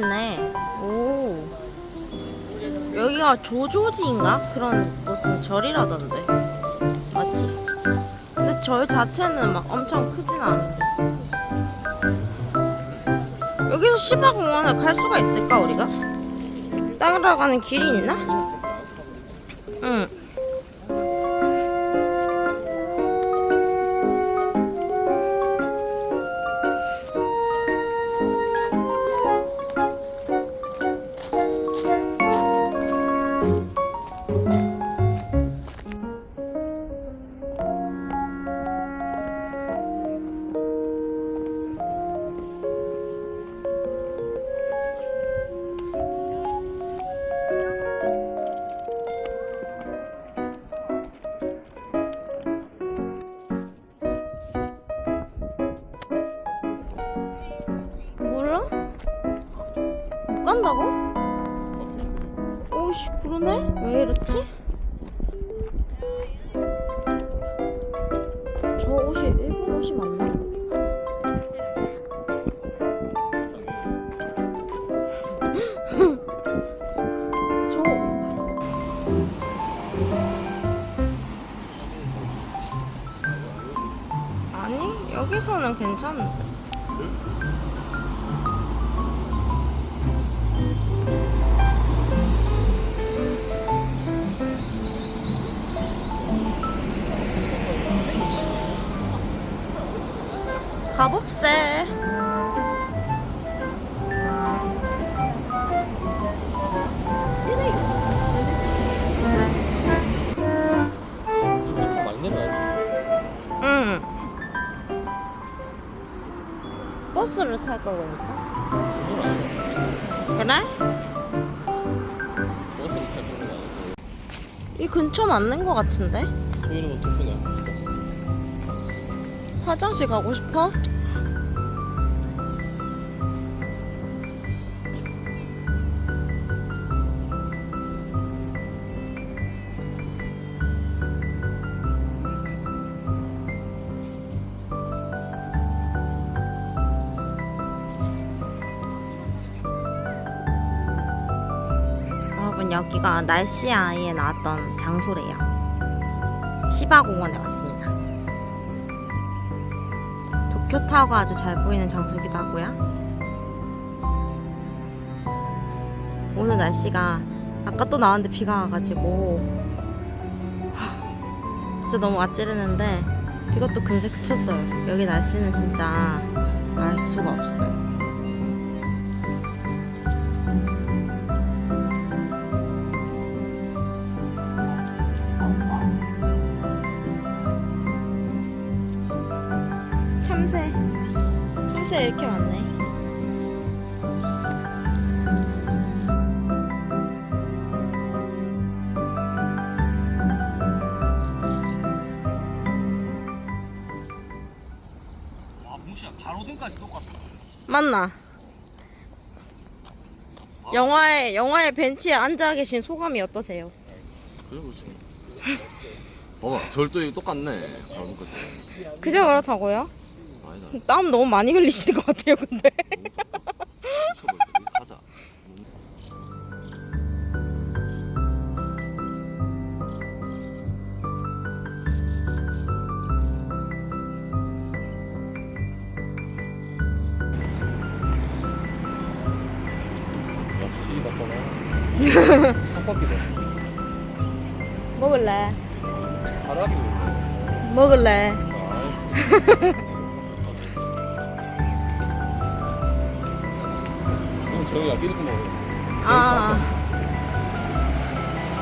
있네. 오. 여기가 조조지인가? 그런 무슨 절이라던데. 맞지? 근데 절 자체는 막 엄청 크진 않은데. 여기서 시바공원을 갈 수가 있을까, 우리가? 따라가는 길이 있나? 응. 몰 옷이 일본 옷이 맞나? 저 아니 여기서는 괜찮은데 갑옷세. 좀 많이 내려야지. 응. 버스를 탈 거니까. 그건 아니야 그래? 버스를 탈 정도는 아니고 이 근처 맞는 거 같은데? 뭐 화장실 가고 싶어? 여기가 날씨 아이에 나왔던 장소래요. 시바공원에 왔습니다. 도쿄타워가 아주 잘 보이는 장소이기도 하고요. 오늘 날씨가 아까 또 나왔는데 비가 와가지고 하, 진짜 너무 아찔했는데 또 금세 그쳤어요. 여기 날씨는 진짜 알 수가 없어요. 맞나? 영화에 영화의 벤치에 앉아 계신 소감이 어떠세요? 그래 그렇지 봐봐 절도 이거 똑같네 그저 그렇다고요? 아니다 땀 너무 많이 흘리시는 것 같아요 근데 떡볶이도. 먹을래? 바닥이도 먹을래? 아, 그럼 저희가 끼리고 먹어요 아.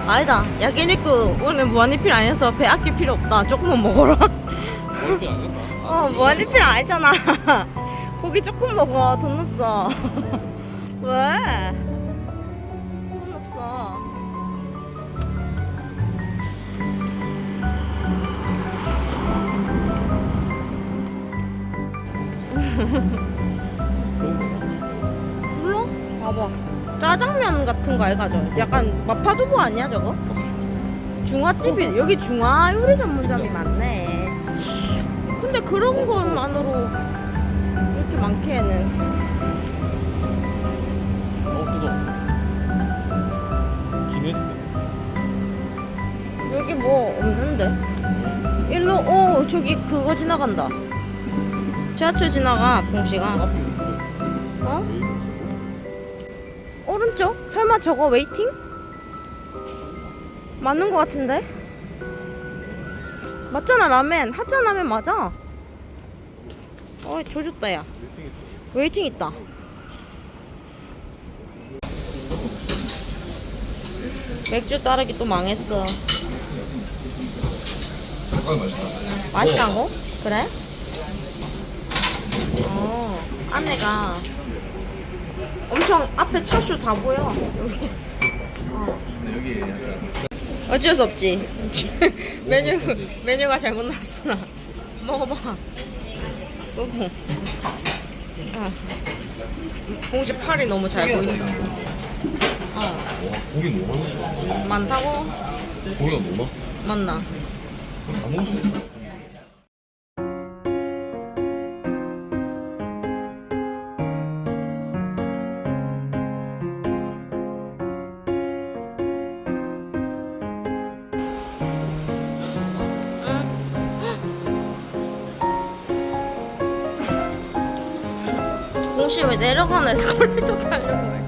아니다. 야끼니쿠 오늘 무한리필 아니어서 배 아낄 필요 없다. 조금만 먹어라. 머리도 안 된다 어 무한리필 아니잖아. 고기 조금 먹어. 돈 없어. 왜? 거. 몰라? 봐봐 짜장면 같은 거 아이가 저 약간 마파두부 아니야 저거? 중화집이 여기 중화 요리 전문점이 많네 근데 그런 것만으로 이렇게 많기에는 기네스. 여기 뭐 없는데 일로 오 저기 그거 지나간다 지하철 지나가 봉시가 앞에 어? 오른쪽? 설마 저거 웨이팅? 맞는 거 같은데? 맞잖아 라멘 핫자 라멘 맞아 어이 조졌다 야 웨이팅 있다 맥주 따르기 또 망했어 색깔 맛있다. 맛있다고? 그래? 어 안내가 엄청 앞에 차슈 다 보여 여기 어. 근데 여기 약간 어쩔 수 없지. 메뉴 메뉴가 잘못 나왔어. 먹어봐. 먹어. 어. 봉지 팔이 너무 잘 보인다. 어, 와 고기 너무 많아. 많다고? 고기가 너무 많아. 맞나? 다 먹으시네. 봉시 왜 내려가는 에스컬레이터 타려고 해?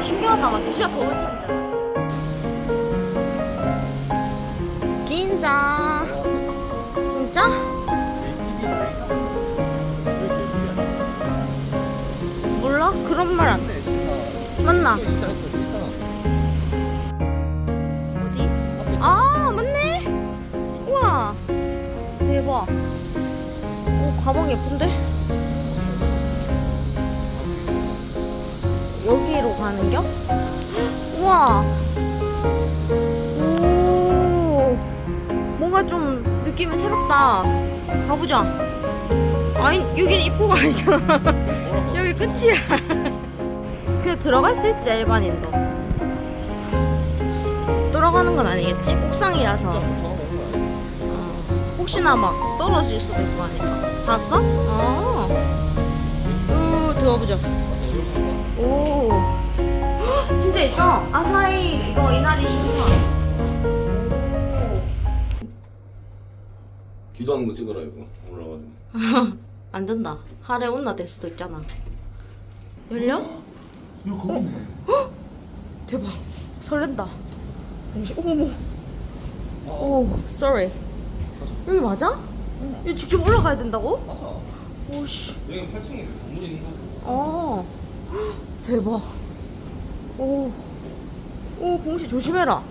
신기하다. 맞지? 진짜 더울 텐데. 긴장. 진짜? 몰라? 그런 말안 돼. 맞나? 어디? 아, 맞네. 우와. 대박. 오, 가방 예쁜데? 여기로 가는겨? 우와. 오. 뭔가 좀 느낌이 새롭다. 가보자. 아니, 여기는 입구가 아니잖아. 여기 끝이야. 그냥 들어갈 수 있지, 일반인도. 돌아가는 건 아니겠지? 옥상이라서. 어, 혹시나 막 떨어질 수도 있고 하니까. 봤어? 어. 오, 들어가보자. 오. 헉, 진짜 있어. 아사히 이거 이나리 신선. 오. 기도하는 거 찍어라 이거 올라가지고. 안 된다. 하래 온나 될 수도 있잖아. 열려? 야 거기네. 대박. 설렌다. 봉시, 어머머. 오, sorry. 여기 맞아? 여기 직접 올라가야 된다고? 맞아. 오씨. 여기 8층에 건물이 있는 거고. 어. 헉, 대박. 오. 오, 봉시 조심해라.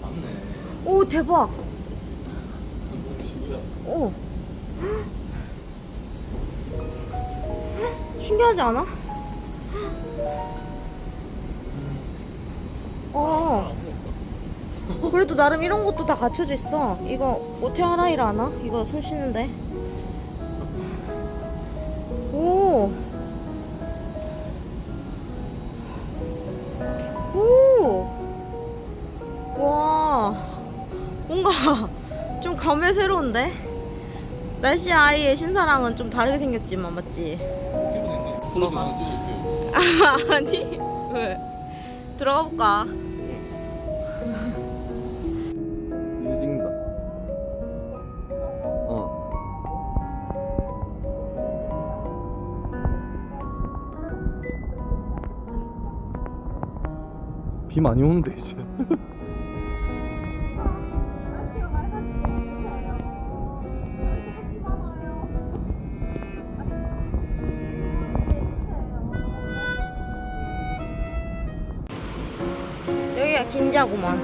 맞네. 오, 대박. 오. 신기하지 않아? 어. 그래도 나름 이런 것도 다 갖춰져 있어. 이거 오테하라이라 하나? 이거 손 씻는데. 좀 감회 새로운데? 날씨 아이의 신사랑은 좀 다르게 생겼지만 맞지? 하나 찍어줄게요. 아니 왜? 들어가 볼까? 이제 찍는다. 어. 비 많이 오는데 이제. 긴자구만.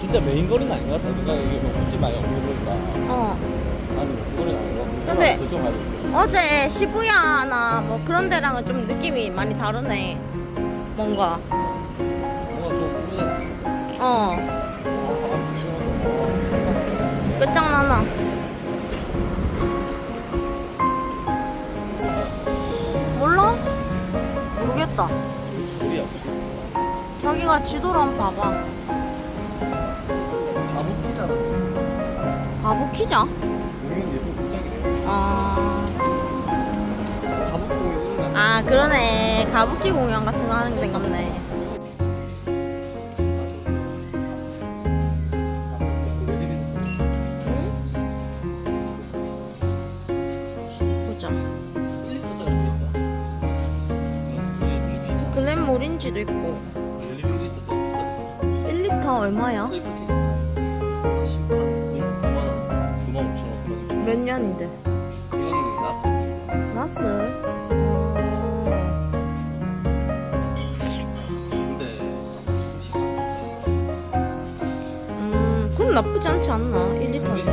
진짜 메인 거리는 아닌 것 같아. 내가 여기 뭐 굳이 많이 없는 거니까. 어. 아니 뭐 거리는 아닌 것 같아. 근데- 저쪽 가야 돼. 어제 시부야나 뭐 그런 데랑은 좀 느낌이 많이 다르네. 뭔가. 뭔가 좀 그냥 어. 아, 시원하다. 끝장나나. 자기가 지도를 한번 봐봐. 가부키잖아. 가부키자. 공연 예술 극장이래. 아, 가부키 공연. 아 그러네. 가부키 공연 같은 거 하는 데인가 보네. 보자. 1리터짜리 있다. 응, 비싸. 글램모린지도 있고. 1리터짜리 1리터 얼마야? 비싸. 10만 9만 원, 9만 5천 원, 9만 6천 원. 몇 년인데? 나스. 음, 나쁘지 않지 않나? 1리터인데.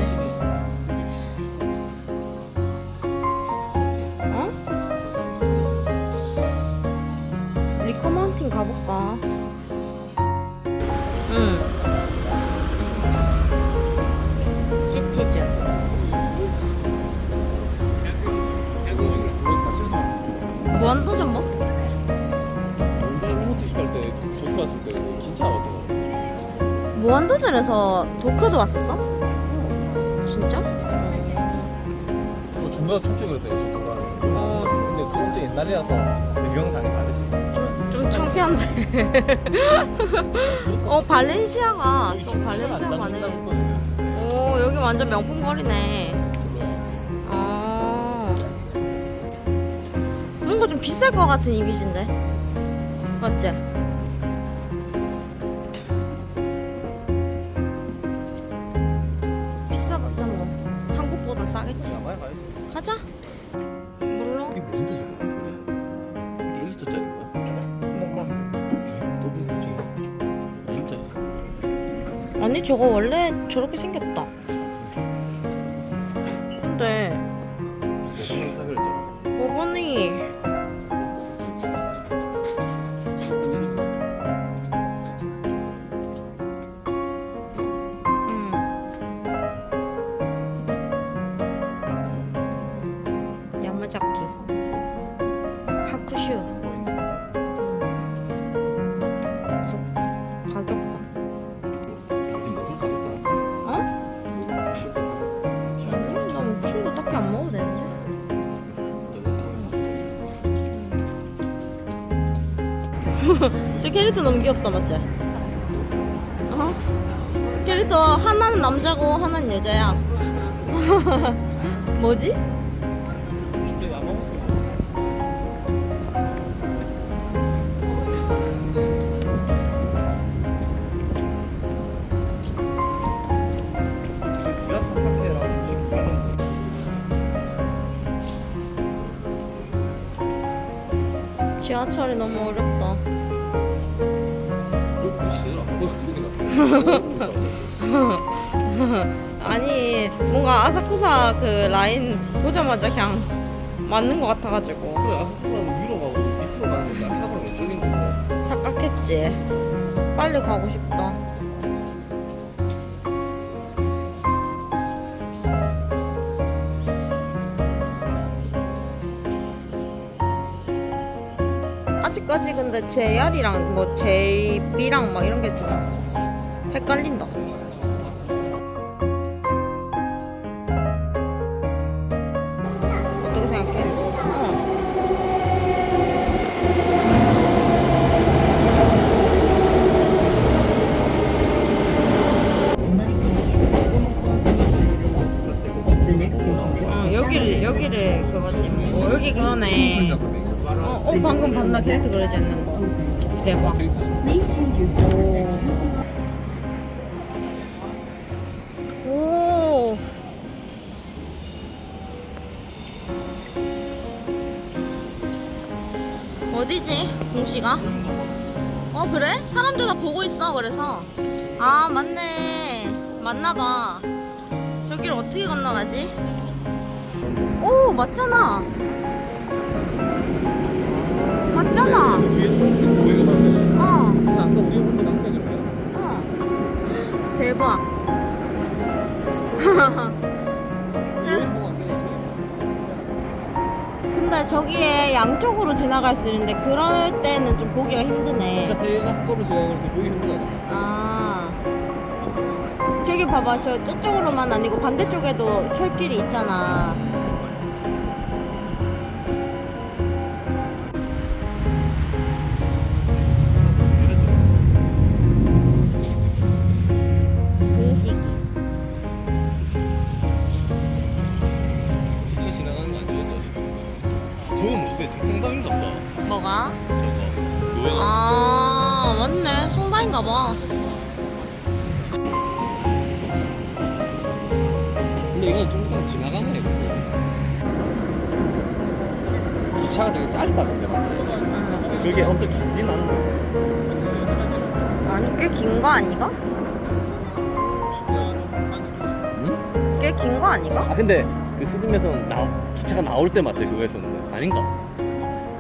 어? 리커 마운틴 가볼까? 응. 시티즌. 무한도전 뭐? 원달 로보틱 할때 도쿄 갔을 때 진짜 알았더라고. 무한도전에서 도쿄도 왔었어? 진짜? 그 중간 춤추 그랬다 저 중간. 어, 근데 그건 좀 옛날이라서 배경당이 다르지. 좀 창피한데. 어, 발렌시아가. 저 발렌시아 가네. 오, 여기 완전 명품 거리네. 아. 뭔가 좀 비쌀 것 같은 이미지인데. 맞지? 아니 저거 원래 저렇게 생겼다. 근데. 법원이 저 캐릭터 너무 귀엽다 맞지? 어? 캐릭터 하나는 남자고 하나는 여자야. 뭐지? 지하철이 너무 어렵다. 아니 뭔가 아사쿠사 그 라인 보자마자 그냥 맞는 것 같아가지고 그래 아스파는 위로 가고 밑으로 가는 건데 아카는 왼쪽인데 뭐. 착각했지. 빨리 가고 싶다. 아직까지 근데 JR이랑 뭐 JB랑 막 이런 게 좀 헷갈린다. 어떻게 생각해? 어. 어, 그거지. 어. 어, 어 방금 봤나 캐릭터 그려지 않는 거. 대박. 오. 공시가? 어 그래? 사람들 다 보고 있어 그래서 아 맞네 맞나봐 저기를 어떻게 건너가지? 오 맞잖아 맞잖아 어 아까 우리 혼자 간다 그래 어. 대박. 저기에 양쪽으로 지나갈 수 있는데 그럴 때는 좀 보기가 힘드네. 진짜 대가 한꺼번에 지나가면 이렇게 보기 힘들잖아 아. 저기 봐봐. 저 저쪽으로만 아니고 반대쪽에도 철길이 있잖아. 봐. 근데 이건 좀 이따가 지나가네 그래서 기차가 되게 짧다던데 맞지? 그게 엄청 길진 않은 아니, 꽤 긴 거 아니가? 응? 꽤 긴 거 아니가? 아 근데 그 스님에서는 나 기차가 나올 때 맞지 그거였었는데 아닌가?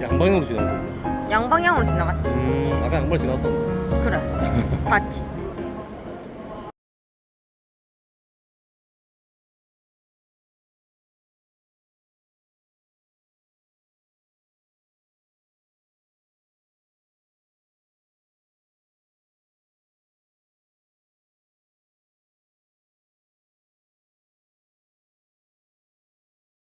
양방향으로 지나갔었는데 양방향으로 지나갔지. 음 아까 양방 지나갔었는데 그래. 봤지.